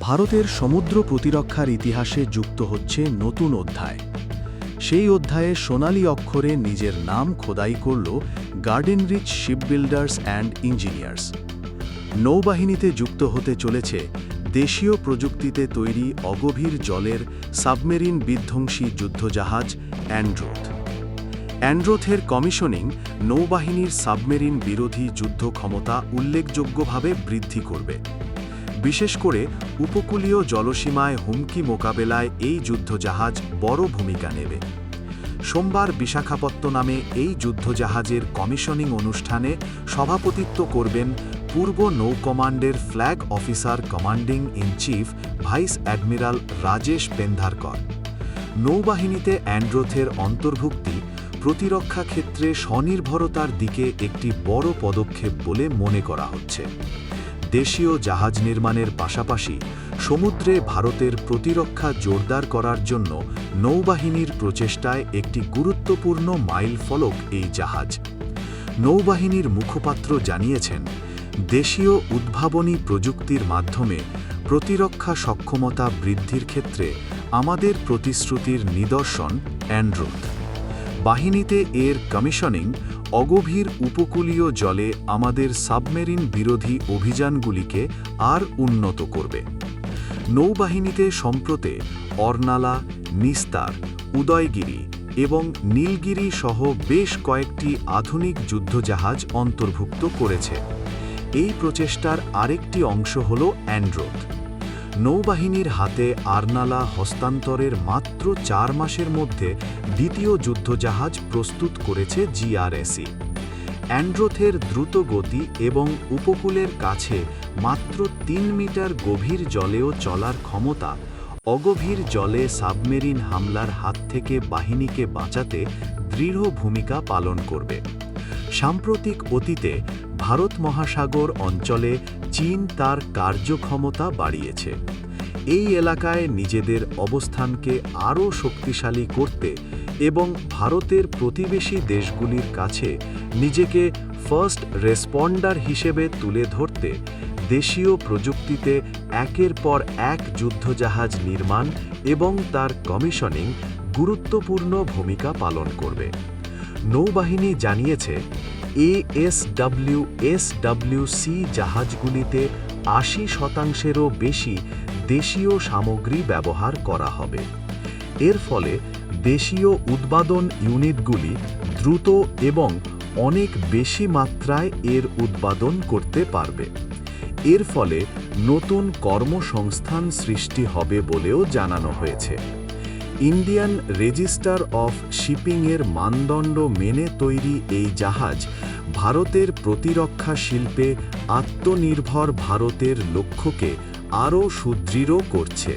ভারতের সমুদ্র প্রতিরক্ষার ইতিহাসে যুক্ত হচ্ছে নতুন অধ্যায়। সেই অধ্যায়ে সোনালী অক্ষরে নিজের নাম খোদাই করল Garden Reach Shipbuilders and Engineers. নৌবাহিনীতে যুক্ত হতে চলেছে দেশীয় প্রযুক্তিতে তৈরি অগভীর জলের সাবমেরিন বিধ্বংসী যুদ্ধজাহাজ অ্যান্ড্রোথ। অ্যান্ড্রোথের কমিশনিং নৌবাহিনীর সাবমেরিন বিরোধী যুদ্ধ ক্ষমতা উল্লেখযোগ্যভাবে বৃদ্ধি করবে। বিশেষ করে উপকূলীয় জলসীমায় হুমকি মোকাবেলায় এই যুদ্ধজাহাজ বড় ভূমিকা নেবে। সোমবার বিশাখাপত্তনামে এই যুদ্ধজাহাজের কমিশনিং অনুষ্ঠানে সভাপতিত্ব করবেন পূর্ব নৌ কমান্ডের flag officer commanding in chief vice admiral Rajesh Pendharkar. নৌবাহিনীতে অ্যান্ড্রোথের অন্তর্ভুক্তি প্রতিরক্ষা ক্ষেত্রে স্বনির্ভরতার দিকে একটি বড় পদক্ষেপ বলে মনে করা হচ্ছে। দেশীয় জাহাজ নির্মাণের পাশাপাশি সমুদ্রে ভারতের প্রতিরক্ষা জোরদার করার জন্য নৌবাহিনীর প্রচেষ্টায় একটি গুরুত্বপূর্ণ মাইল ফলক এই জাহাজ। নৌবাহিনীর মুখপাত্র জানিয়েছেন, দেশীয় উদ্ভাবনী প্রযুক্তির মাধ্যমে প্রতিরক্ষা সক্ষমতা বৃদ্ধির ক্ষেত্রে আমাদের প্রতিশ্রুতির নিদর্শন অ্যান্ড্রোথ। বাহিনীতে এর কমিশনিং অগভীর উপকূলীয় জলে আমাদের সাবমেরিন বিরোধী অভিযানগুলিকে আর উন্নত করবে। নৌবাহিনীতে সম্প্রতে অর্নালা, নিস্তার, উদয়গিরি এবং নীলগিরি সহ বেশ কয়েকটি আধুনিক যুদ্ধজাহাজ অন্তর্ভুক্ত করেছে। এই প্রচেষ্টার আরেকটি অংশ হল অ্যান্ড্রোথ। নৌবাহিনীর হাতে আরনালা হস্তান্তরের মাত্র চার মাসের মধ্যে দ্বিতীয় যুদ্ধজাহাজ প্রস্তুত করেছে জিআরএসি অ্যান্ড্রোথের দ্রুত গতি এবং উপকূলের কাছে মাত্র তিন মিটার গভীর জলেও চলার ক্ষমতা, অগভীর জলে সাবমেরিন হামলার হাত থেকে বাহিনীকে বাঁচাতে দৃঢ় ভূমিকা পালন করবে। সাম্প্রতিক অতীতে ভারত মহাসাগর অঞ্চলে চীন তার কার্যক্ষমতা বাড়িয়েছে। এই এলাকায় নিজেদের অবস্থানকে আরও শক্তিশালী করতে এবং ভারতের প্রতিবেশী দেশগুলির কাছে নিজেকে ফার্স্ট রেসপন্ডার হিসেবে তুলে ধরতে দেশীয় প্রযুক্তিতে একের পর এক যুদ্ধজাহাজ নির্মাণ এবং তার কমিশনিং গুরুত্বপূর্ণ ভূমিকা পালন করবে। নৌবাহিনী জানিয়েছে, এএসডব্লিউ এসডব্লিউসি জাহাজগুলিতে আশি শতাংশেরও বেশি দেশীয় সামগ্রী ব্যবহার করা হবে। এর ফলে দেশীয় উৎপাদন ইউনিটগুলি দ্রুত এবং অনেক বেশি মাত্রায় এর উৎপাদন করতে পারবে। এর ফলে নতুন কর্মসংস্থান সৃষ্টি হবে বলেও জানানো হয়েছে। ইন্ডিয়ান রেজিস্টার অফ শিপিংয়ের মানদণ্ড মেনে তৈরি এই জাহাজ ভারতের প্রতিরক্ষা শিল্পে আত্মনির্ভর ভারতের লক্ষ্যকে আরও সুদৃঢ় করছে।